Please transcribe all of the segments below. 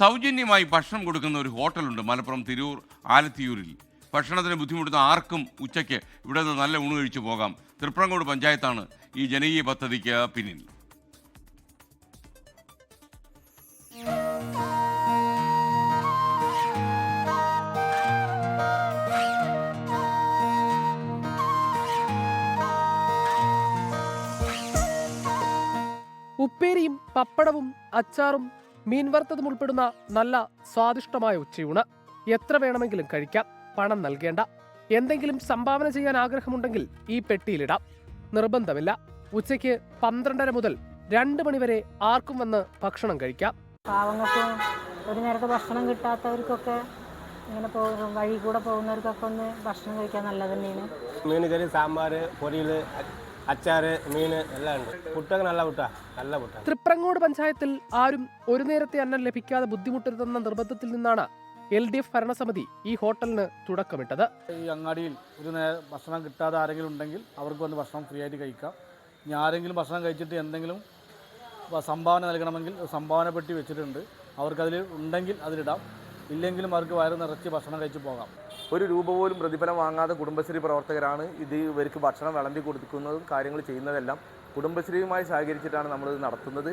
സൗജന്യമായി ഭക്ഷണം കൊടുക്കുന്ന ഒരു ഹോട്ടലുണ്ട് മലപ്പുറം തിരൂർ ആലത്തിയൂരിൽ. ഭക്ഷണത്തിന് ബുദ്ധിമുട്ടുന്ന ആർക്കും ഉച്ചയ്ക്ക് ഇവിടെ നിന്ന് നല്ല ഊണ് കഴിച്ചു പോകാം. തൃപ്രങ്ങോട് പഞ്ചായത്താണ് ഈ ജനകീയ പദ്ധതിക്ക് പിന്നിൽ. ഉപ്പേരിയും പപ്പടവും അച്ചാറും മീൻ വറുത്തതും ഉൾപ്പെടുന്ന നല്ല സ്വാദിഷ്ടമായ ഉച്ചയൂണ്. എത്ര വേണമെങ്കിലും കഴിക്കാം. പണം നൽകേണ്ട. എന്തെങ്കിലും സംഭാവന ചെയ്യാൻ ആഗ്രഹമുണ്ടെങ്കിൽ ഈ പെട്ടിയിലിടാം. നിർബന്ധമില്ല. ഉച്ചയ്ക്ക് പന്ത്രണ്ടര മുതൽ രണ്ട് മണിവരെ ആർക്കും വന്ന് ഭക്ഷണം കഴിക്കാം. പാവങ്ങൾക്ക് ഒരു നേരത്തെ ഭക്ഷണം കിട്ടാത്തവർക്കൊക്കെ ഇങ്ങനെ പോകും വഴി കൂടെ പോകുന്നവർക്കൊക്കെ ഒന്ന് ഭക്ഷണം കഴിക്കാൻ നല്ലത് തന്നെയാണ്. മീൻ കറി സാമ്പാർ പൊരിയിൽ അച്ചാർ മീന് എല്ലാം ഉണ്ട്. പുട്ടൊക്കെ നല്ല പുട്ടാ നല്ല പുട്ടാ. തൃപ്രങ്ങോട് പഞ്ചായത്തിൽ ആരും ഒരു നേരത്തെ അന്നം ലഭിക്കാതെ ബുദ്ധിമുട്ടരുതെന്ന നിർബന്ധത്തിൽ നിന്നാണ് എൽ ഡി എഫ് ഭരണസമിതി ഈ ഹോട്ടലിന് തുടക്കമിട്ടത്. ഈ അങ്ങാടിയിൽ ഒരു നേരം ഭക്ഷണം കിട്ടാതെ ആരെങ്കിലും ഉണ്ടെങ്കിൽ അവർക്ക് വന്ന് ഭക്ഷണം ഫ്രീ ആയിട്ട് കഴിക്കാം. ഇനി ആരെങ്കിലും ഭക്ഷണം കഴിച്ചിട്ട് എന്തെങ്കിലും സംഭാവന നൽകണമെങ്കിൽ സംഭാവന പെട്ടി വെച്ചിട്ടുണ്ട്. അവർക്കതിൽ ഉണ്ടെങ്കിൽ അതിലിടാം. ഇല്ലെങ്കിലും അവർക്ക് വയറ് നിറച്ച് ഭക്ഷണം കഴിച്ച് പോകാം. ഒരു രൂപ പോലും പ്രതിഫലം വാങ്ങാതെ കുടുംബശ്രീ പ്രവർത്തകരാണ് ഇത് ഇവർക്ക് ഭക്ഷണം വിളമ്പി കൊടുക്കുന്നതും കാര്യങ്ങൾ ചെയ്യുന്നതെല്ലാം കുടുംബശ്രീയുമായി സഹകരിച്ചിട്ടാണ് നമ്മളിത് നടത്തുന്നത്.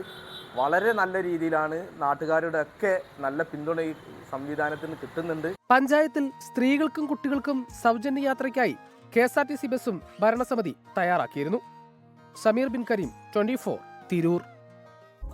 വളരെ നല്ല രീതിയിലാണ് നാട്ടുകാരുടെ ഒക്കെ നല്ല പിന്തുണ ഈ സംവിധാനത്തിന് കിട്ടുന്നുണ്ട്. പഞ്ചായത്തിൽ സ്ത്രീകൾക്കും കുട്ടികൾക്കും സൗജന്യ യാത്രയ്ക്കായി K S R T C ബസ്സും ഭരണസമിതി തയ്യാറാക്കിയിരുന്നു. Sameer bin Kareem twenty four Tirur.